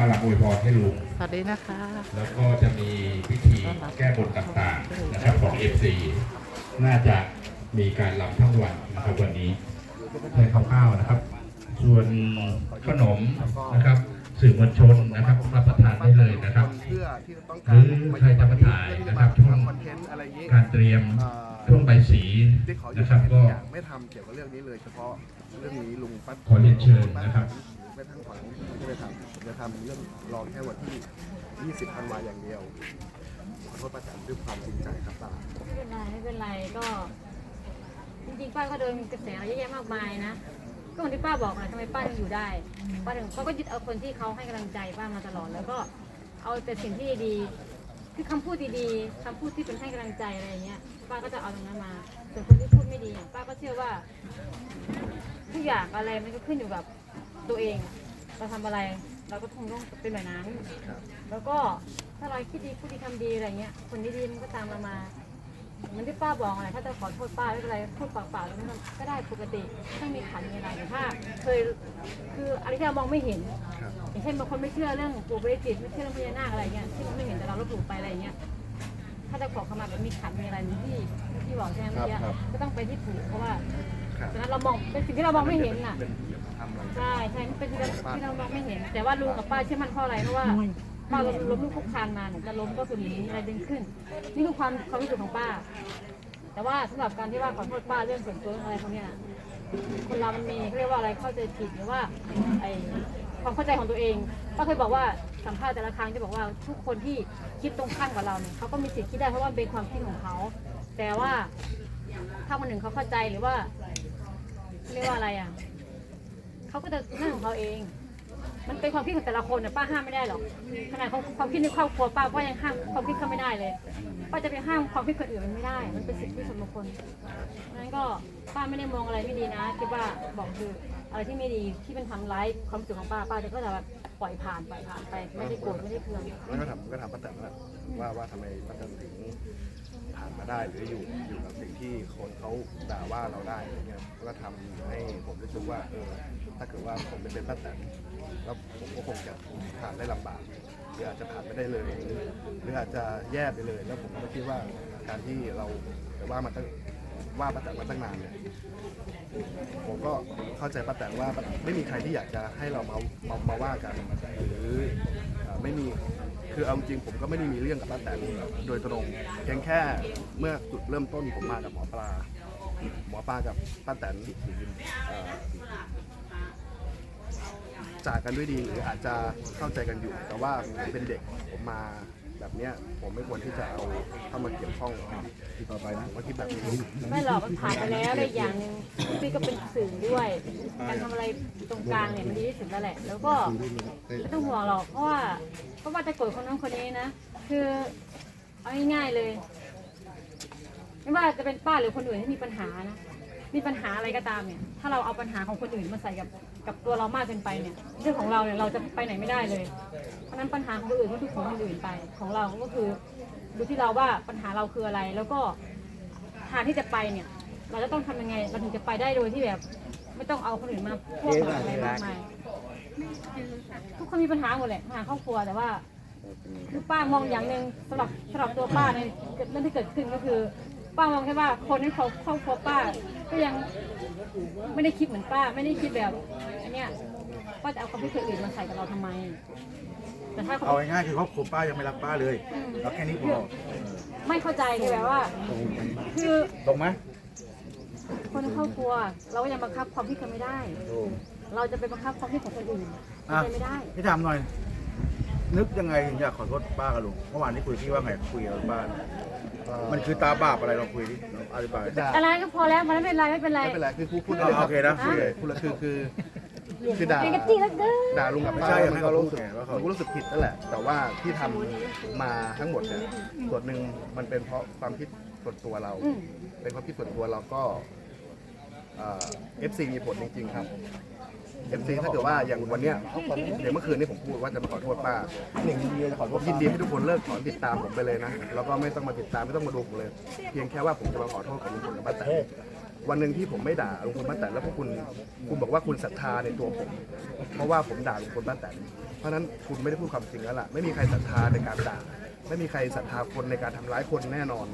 มาลังอวยพรให้ลุง สวัสดีนะคะ แล้วก็จะมีพิธีแก้บนต่างๆนะครับของ FC น่าจะมีการรำทั้งวันนะครับวันนี้แค่คร่าวๆนะครับ ส่วนขนมนะครับ สื่อมวลชนนะครับรับประทานได้เลยนะครับ เพื่อที่ต้องหการรือใครจะมาถ่ายนะครับช่วงคอนเทนต์อะไรอย่างนี้การเตรียมเอ่อช่วงใบายสีที่ขอหยุนะดครับให้ก็ทุกอย่างไม่ทำเกี่ยวกับเรื่องนี้เลยเฉพาะเรื่องนี้ลุงป้าขอเรียนเชิญนะครับ ไม่ทั้งฝันไม่ได้ทำผมจะทำเรื่องรอแค่วันที่ 20ธันวาอย่างเดียวขอโทษป้าแตนด้วยความจริงใจครับตาไม่เป็นไรไม่เป็นไรก็จริงๆป้าก็โดนกระแสเยอะแยะมากมายนะก็เหมือนที่ป้าบอกนะทำไมป้ายังอยู่ได้ป้าถึงป้าก็ยึดเอาคนที่เขาให้กำลังใจป้ามาตลอดแล้วก็เอาแต่สิ่งที่ดีๆคือคำพูดดีๆคำพูดที่เป็นให้กำลังใจอะไรอย่างเงี้ยป้าก็จะเอาตรงนั้นมาส่วนคนที่พูดไม่ดีอะป้าก็เชื่อว่า ทุกอย่างอะไรมันก็ขึ้นอยู่กับ ตัวเอง เราทำอะไร เราก็คงต้องเป็นแบบนั้นแล้วก็ถ้าเราคิดดีพูดดีทำดีอะไรเงี้ย คนดีๆมันก็ตามเรามาเหมันที่ป้าบอกอะไรถ้าจะขอโทษป้าไม่เป็นไรพูดปากเปล่าแล้วมันก็ได้ปกติไม่มีขันมีอะไรแต่ถ้าเคยคืออะไรที่เรามองไม่เห็น ครับ อย่างเช่นบางคนไม่เชื่อเรื่องปู่บริจิตไม่เชื่อเรื่องพญานาคอะไรเงี้ยที่มันไม่เห็นแต่เราลบหลู่ไปอะไรเงี้ยถ้าจะขอขมาแบบมีขันมีอะไรเหมือนที่ที่บอกใช่ไหมเมื่อกี้ครับก็ต้องไปที่ปู่เพราะว่า ครับฉะนั้นเรามองเป็นสิ่งที่เรามองไม่เห็นน่ะเป็นทำอะไรใช่ใช่มันเป็นที่เราที่เรามองไม่เห็น แต่ว่าลุงกับป้าเชื่อมั่นเพราะอะไรเพราะว่าป้าเราล้มลุกคลุกคลานมาเนี่ยจะล้มก็คือมีอะไรดึงขึ้น นี่คือความความรู้สึกของป้า แต่ว่าสำหรับการที่ว่าขอโทษป้าเรื่องส่วนตัวเรื่องอะไรพวกเนี้ยคนเรามันมีเขาเรียกว่าอะไรเข้าใจผิดหรือว่าไอความเข้าใจของตัวเองป้าเคยบอกว่าสัมภาษณ์แต่ละครั้งจะบอกว่าทุกคนที่คิดตรงข้ามกับเราเนี่ยเขาก็มีสิทธิ์คิดได้เพราะว่ามันเป็นความคิดของเขา แต่ว่าถ้าคนหนึ่งเขาเข้าใจหรือว่า เรียกว่าอะไรอะเขาก็จะนั่นของเขาเอง มันเป็นความคิดของแต่ละคนน่ะป้าห้ามไม่ได้หรอกขนาดความความคิดในครอบครัวป้าก็ยังห้ามความคิดเขาไม่ได้เลยป้าจะไปห้ามความคิดคนอื่นมันไม่ได้ มันเป็นสิทธิส่วนบุคคลนั้นก็ป้าไม่ได้มองอะไรไม่ดีนะคิดว่าบอกคืออะไรที่ไม่ดีที่เป็นทำร้ายความสุขของป้าป้าจะก็จะแบบ ปล่อยผ่านปล่อยผ่านไป ไม่ได้โกรธไม่ได้เคืองแล้วก็ถามก็ถามป้าแตนนั่นแหละว่าว่าทำไมป้าแตนถึงผ่านมาได้หรืออยู่อยู่กับสิ่งที่คนเขาด่าว่าเราได้อะไรเงี้ยก็ทำให้ผมรู้สึกว่าเออถ้าเกิดว่าผมไม่เป็นป้าแตนแล้วผมก็คงจะผ่านได้ลำบากหรืออาจจะผ่านไม่ได้เลยหรือหรืออาจจะแย่ไปเลย แล้วผมก็คิดว่าการที่เราแต่ว่ามาตั้งว่าป้าแตนมาตั้งนานเนี่ย ผมก็เข้าใจป้าแตนว่าไม่มีใครที่อยากจะให้เรามามามาว่ากันหรือไม่มีคือเอาจริงผมก็ไม่ได้มีเรื่องกับป้าแตนโดยตรงเพียงแค่เมื่อจุดเริ่มต้นผมมากับหมอปลาหมอปลากับป้าแตนเอ่อจากกันด้วยดีหรืออาจจะเข้าใจกันอยู่ แต่ว่าเป็นเด็กผมมา แบบเนี้ยผมไม่ควรที่จะเอาเข้ามาเกี่ยวข้องที่ต่อไปนะผมก็คิดแบบนี้ไม่หรอกมันผ่านไปแล้วได้อย่างหนึ่งพี่ก็เป็นสื่อด้วยการทำอะไรตรงกลางเนี่ยมันดีที่สุดแล้วแหละ แล้วก็ไม่ต้องห่วงหรอกเพราะว่าเพราะว่าจะโกรธคนนั้นคนนี้นะคือเอาง่ายๆเลย ไม่ว่าจะเป็นป้าหรือคนอื่นที่มีปัญหานะ มีปัญหาอะไรก็ตามเนี่ย ถ้าเราเอาปัญหาของคนอื่นมาใส่กับกับตัวเรามากเกินไปเนี่ย เรื่องของเราเนี่ยเราจะไปไหนไม่ได้เลย เพราะนั้นปัญหาของคนอื่นก็คือของคนอื่นไป ของเราก็คือดูที่เราว่าปัญหาเราคืออะไร แล้วก็ทางที่จะไปเนี่ย เราจะต้องทำยังไง เราถึงจะไปได้โดยที่แบบ ไม่ต้องเอาคนอื่นมาพวกเราอะไรมากมายทุกคนมีปัญหาหมดแหละปัญหาครอบครัวแต่ว่าคือป้ามองอย่างหนึ่งสำหรับสำหรับตัวป้าในเรื่องที่เกิดขึ้นก็คือ ป้ามองแค่ว่าคนในครอบครอบครัวป้า ก็ยังไม่ได้คิดเหมือนป้า ไม่ได้คิดแบบอันเนี้ยป้าจะเอาความคิดคนอื่นมาใส่กับเราทำไม แต่ถ้าเอาง่ายๆคือครอบครัวป้ายังไม่รักป้าเลยรักแค่นี้พอไม่เข้าใจคือแบบว่า คือตรงไหมคนในครอบครัว เราก็ยังบังคับความคิดกันไม่ได้เราจะไปบังคับความคิดของคนอื่นอะเป็นไปไม่ได้ พี่ถามหน่อย นึกยังไงถึงอยากขอโทษป้ากับลุงเมื่อวานที่คุยพี่ว่าไงคุยกับป้า มันคือตาบาปอะไรเราคุยดิเราอธิบาย ด่าอะไรก็พอแล้วมันไม่เป็นไรไม่เป็นไร ไม่เป็นไรคือพูดพูดอ๋อโอเคนะ พูดเลยพูดเลยคือคือคือด่า เป็นกระตี้แล้วเกินด่าลุงกับไม่ป้าใช่มันก็รู้สึกให้เขาพูดไงว่าเขามันก็รู้สึกผิดนั่นแหละ แต่ว่าที่ทำมาทั้งหมดเนี่ยส่วนหนึ่งมันเป็นเพราะความคิดส่วนตัวเรา อืม เป็นความคิดส่วนตัวเราก็เอฟซีมีผลจริง ๆ ครับ เอฟซีถ้าเกิดว่าอย่างวันเนี้ยเดี๋ยวเมื่อคืนนี้ผมพูดว่าจะมาขอโทษป้าผมยินดีให้ทุกคนเลิกถอนติดตามผมไปเลยนะ แล้วก็ไม่ต้องมาติดตามไม่ต้องมาดูผมเลย เพียงแค่ว่าผมจะมาขอโทษกับลุงพลกับป้าแตนวันหนึ่งที่ผมไม่ด่าลุงพลป้าแตนแล้วพวกคุณคุณบอกว่าคุณศรัทธาในตัวผม เพราะว่าผมด่าลุงพลป้าแตนเพราะฉะนั้นคุณไม่ได้พูดความจริงแล้วล่ะไม่มีใครศรัทธาในการด่า ไม่มีใครศรัทธาคนในการทำร้ายคนแน่นอน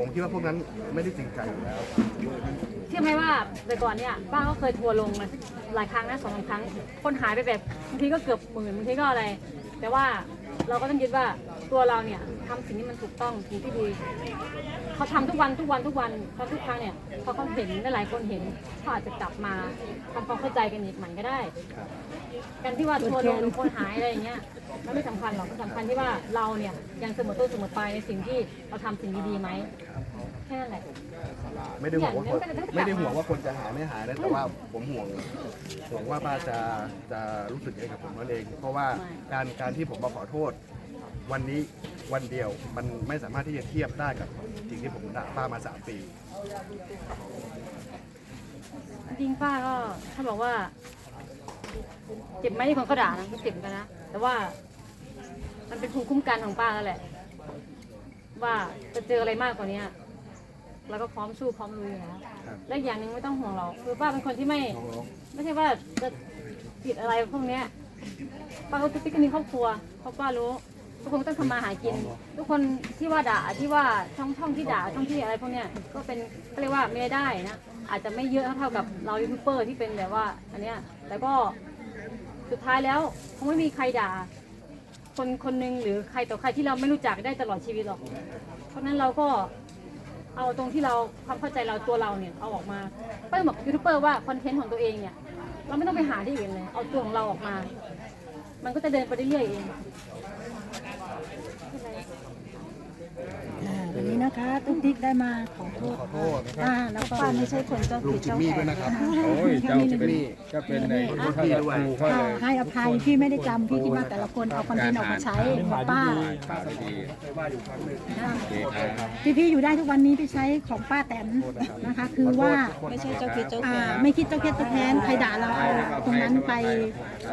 ผมคิดว่าพวกนั้นไม่ได้จริงใจอยู่แล้ว เชื่อไหมว่าแต่ก่อนเนี่ยป้าก็เคยทัวร์ลงมาหลายครั้งนะสองสามครั้ง คนหายไปแบบบางทีก็เกือบหมื่นบางทีก็อะไร แต่ว่าเราก็ต้องยึดว่าตัวเราเนี่ยทำสิ่งที่มันถูกต้องสิ่งที่ดีเขาทำทุกวันทุกวันทุกวันเพราะทุกครั้งเนี่ยพอเขาเห็นหลายๆคนเห็นเขาอาจจะกลับมาทำความเข้าใจกันอีกใหม่ก็ได้ การที่ว่าทัวร์ลงหรือคนหายอะไรอย่างเงี้ยมันไม่สำคัญหรอกมันสำคัญที่ว่าเราเนี่ยยังเสมอต้นเสมอปลายในสิ่งที่เราทำสิ่งดีๆไหม แค่นั้นแหละ ไม่ได้ห่วงว่าคนไม่ได้ห่วงว่าคนจะหายไม่หายนะแต่ว่าผมห่วงห่วงว่าป้าจะจะรู้สึกยังไงกับผมนั่นเอง เพราะว่าการการที่ผมมาขอโทษ วันนี้วันเดียวมันไม่สามารถที่จะเทียบได้กับสิ่งที่ผมด่าป้ามาสามปี จริงป้าก็ถ้าบอกว่า เจ็บไหมที่คนก็ด่านะก็เจ็บเหมือนกันนะ แต่ว่า มันเป็นภูมิคุ้มกันของป้าแล้วแหละ ว่าจะเจออะไรมากกว่านี้เราก็พร้อมสู้พร้อมลุยอยู่แล้วครับและอีกอย่างหนึ่งไม่ต้องห่วงเราคือป้าเป็นคนที่ไม่ไม่ใช่ว่าจะติดอะไรพวกเนี้ยป้าก็ติ๊กก็มีครอบครัวเพราะป้ารู้ทุกคนก็ต้องทำมาหากิน ทุกคนที่ว่าด่าที่ว่าช่องช่องที่ด่าช่องที่อะไรพวกเนี้ยก็เป็นก็เรียกว่าไม่ได้นะอาจจะไม่เยอะเท่ากับเรายูทูบเบอร์ที่เป็นแบบว่า อันเนี้ยแต่ก็สุดท้ายแล้วคงไม่มีใครด่า คนคนหนึ่งหรือใครต่อใครที่เราไม่รู้จักได้ตลอดชีวิตหรอก เพราะฉะนั้นเราก็เอาตรงที่เราความเข้าใจเราตัวเราเนี่ยเอาออกมาก็ต้องบอกยูทูบเบอร์ว่าคอนเทนต์ของตัวเองเนี่ยเราไม่ต้องไปหาที่อื่นเลยเอาตัวของเราออกมา มันก็จะเดินไปเรื่อยๆเอง อ่าวั นนี้นะคะตุ๊กติ๊กได้มาขอโทษขอโทษนะคอ่ารับแล้วป้าไม่ใช่คนเจ้าลุผิงดจิมเจ้ามี่แผด้วยนนะครับโอ้ยเจ้าจะเป็นก็เป็นในรุ่นพี่ด้วยครูเขาเลยให้อภัยพี่ไม่ได้จำพี่คิดว่าแต่ละคนเอาคอนเทนต์ออกมาใช้ของป้าข่าวดีว่าอยู่ครั้งหนึ่งโอเคครับที่พี่อยู่ได้ทุกวันนี้พี่ใช้ของป้าแตนนะคะ คือว่า ไม่ใช่เจ้าคิดเจ้าแผอ่านไม่คิดเจ้าแค่ตัวแทนใครด่าเราเอาตรงนั้นไป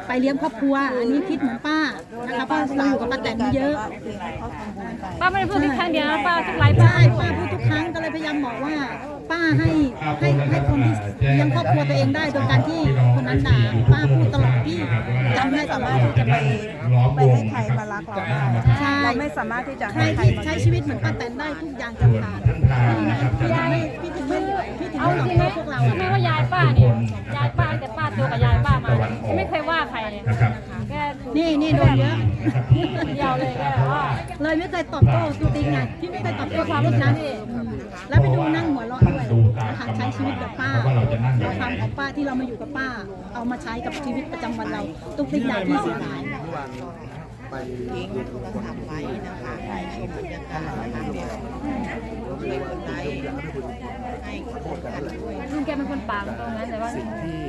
ไปเลี้ยงครอบครัว อันนี้คิดเหมือนป้านะคะป้าเราอยู่กับป้าแตนเยอะโอเคให้เขาทำบุญไปป้าไม่ได้พูดที่ครั้งเดียวนะป้าทุกไลฟ์ป้าใช่ป้าพูดทุกครั้งก็เลยพยายามบอกว่า ป้าให้ให้ให้คนที่เลี้ยงครอบครัวตัวเองได้โดยการที่คนนั้นด่าป้าพูดตลอดพี่จำได้ตสาลอมารดถที่จะไปล้อมไปวงให้ใครมารักเราได้ใช่เราไม่สามารถที่จะใครให้ใครที่มาใช้ชีวิตเหมือนป้าแตนได้ทุกอย่างจะผ่านพี่ถึงไม่พี่ถึงไม่พี่ถึงเอาไม่จหลอกริงไหมพวกเราไม่อะว่ายายป้าเนี่ยยายป้าแต่ป้าตัวกับยายป้ามาไม่เคยว่าใครเลยนะครับแค่นี่นี่โดนเยอะ คนเดียวเลยแค่แบบว่า เลยไม่เคยตอบโต้ตัวติ๊กไงพี่ไม่เคยตอบโต้ความรู้สึกนั้นแล้วไปดูนั่งหัวเราะ ด้วยนะคะใช้ชีวิตแบบป้าว่าเราจะนั่งยังเราไงทำของป้าที่เรามาอยู่กับป้า เอามาใช้กับชีวิตประจำวันเราตุ๊กติ๊กด่าพี่เสียหายเมื่อวานไปทิ้งโทรศัพท์ไว้นะคะให้ชมบรรยากาศนะคะเดี๋ยวช่วยกดไลค์ให้คนกันด้วย ลุงแกเป็นคนปากตรงนั้นแต่ว่า สิ่งที่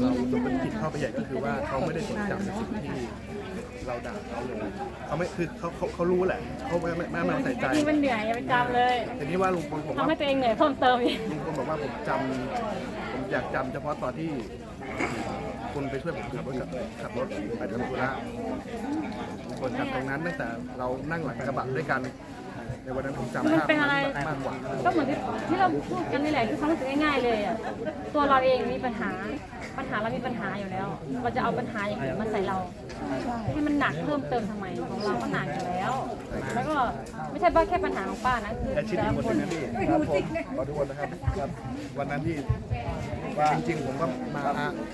เราตกเป็นผิดเข้าไปใหญ่ก็คือว่าเขาไม่ได้จดจำในสิ่งที่เราด่าเขาเลยเขาไม่คือเขาเขาเขารู้แหละเขาไม่ไม่ไม่ไม่ใส่ใจที่มันเหนื่อยอย่าไปจำเลยทีนี้ว่าลุงพลผมทำว่าให้ตัวเองเหนื่อยเพิ่มเติมอีกลุงพลบอกว่าผมจำผมอยากจำเฉพาะตอนที่คุณไปช่วยผมขับรถกับขับรถไปทำธุระคนจำตรงนั้นตั้งแต่เรานั่งหลังกระบะด้วยกัน ในวันนั้นผมจำมันภาพเป็นอะไร มากกว่า ก็เหมือนที่ที่เราพูดกันนี่แหละคือความรู้สึกง่ายๆเลยอะตัวเราเองมีปัญหาปัญหาเรามีปัญหาอยู่แล้ว เราจะเอาปัญหาอย่างอื่นมาใส่เราให้มันหนักเพิ่มเติมทำไมของเราก็หนักอยู่แล้ว แล้วก็ไม่ใช่ว่าแค่ปัญหาของป้านะคือแต่ชิ้นแต่อีละกคนคนหนึงนะพี่ครับผมขอทุกคนนะครับครับ วันนั้นที่ว่าจริงๆผมก็มา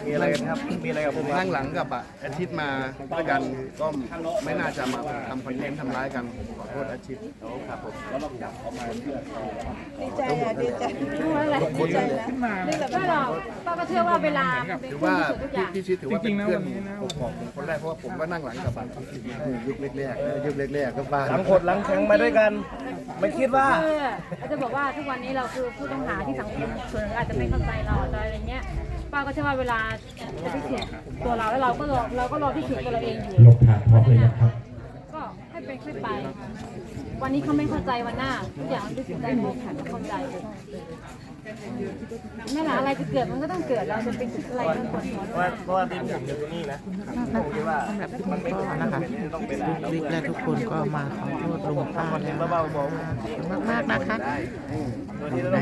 มีอะไรกันครับ มีอะไรกับผมนั่งหลังกับอะอาทิตย์มาด้วยกันก็ไม่น่าจะมาทำคอนเทนต์ทำร้ายกันขอโทษอาทิตย์ครับผม ดีใจอะดีใจรู้แล้วแหละคนนั่นแหละไม่หรอกป้าก็เชื่อว่าเวลาถือว่าทุกอย่าง พี่ชิดถือว่าเป็นเพื่อนผมของผมคนแรกเพราะว่าผมก็นั่งหลังกับอะยุคแรกๆยุคแรกๆก็บ้าหลังขดหลังแข็งมาด้วยกัน ไม่คิดว่า เอออาจจะบอกว่าทุกวันนี้เราคือผู้ต้องหาที่สังคมเผลออาจจะไม่เข้าใจเราอะไรอย่างเงี้ยป้าก็เชื่อว่าเวลาจะพิสูจน์ตัวเราแล้วเราก็รอเราก็รอพิสูจน์ตัวเราเองอยู่ ลงทานพร้อมเลยนะครับ ก็ให้เป็นค่อยไป วันนี้เขาไม่เข้าใจวันหน้าทุกอย่างมันพิสูจน์ได้หมดค่ะจะเข้าใจ นั่นแหละอะไรจะเกิดมันก็ต้องเกิดเราจะเป็นอะไรมันผลของเพราะว่าเพราะว่าที่ผมอยู่ตรงนี้นะผมคิดว่ามันไม่ควรนะคะต้องเป็นอะบิ๊กและทุกคนก็มาขอโทษลุงป้าแล้วเบาๆบอกมากมากๆนะคะอยู่ใน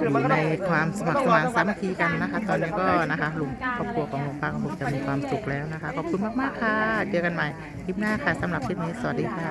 อยู่ในความสมัครสมานสามัคคีกันนะคะ ตอนนี้ก็นะคะลุงครอบครัวของลุงป้าก็คงจะมีความสุขแล้วนะคะขอบคุณมากๆค่ะ เจอกันใหม่คลิปหน้าค่ะสำหรับคลิปนี้สวัสดีค่ะ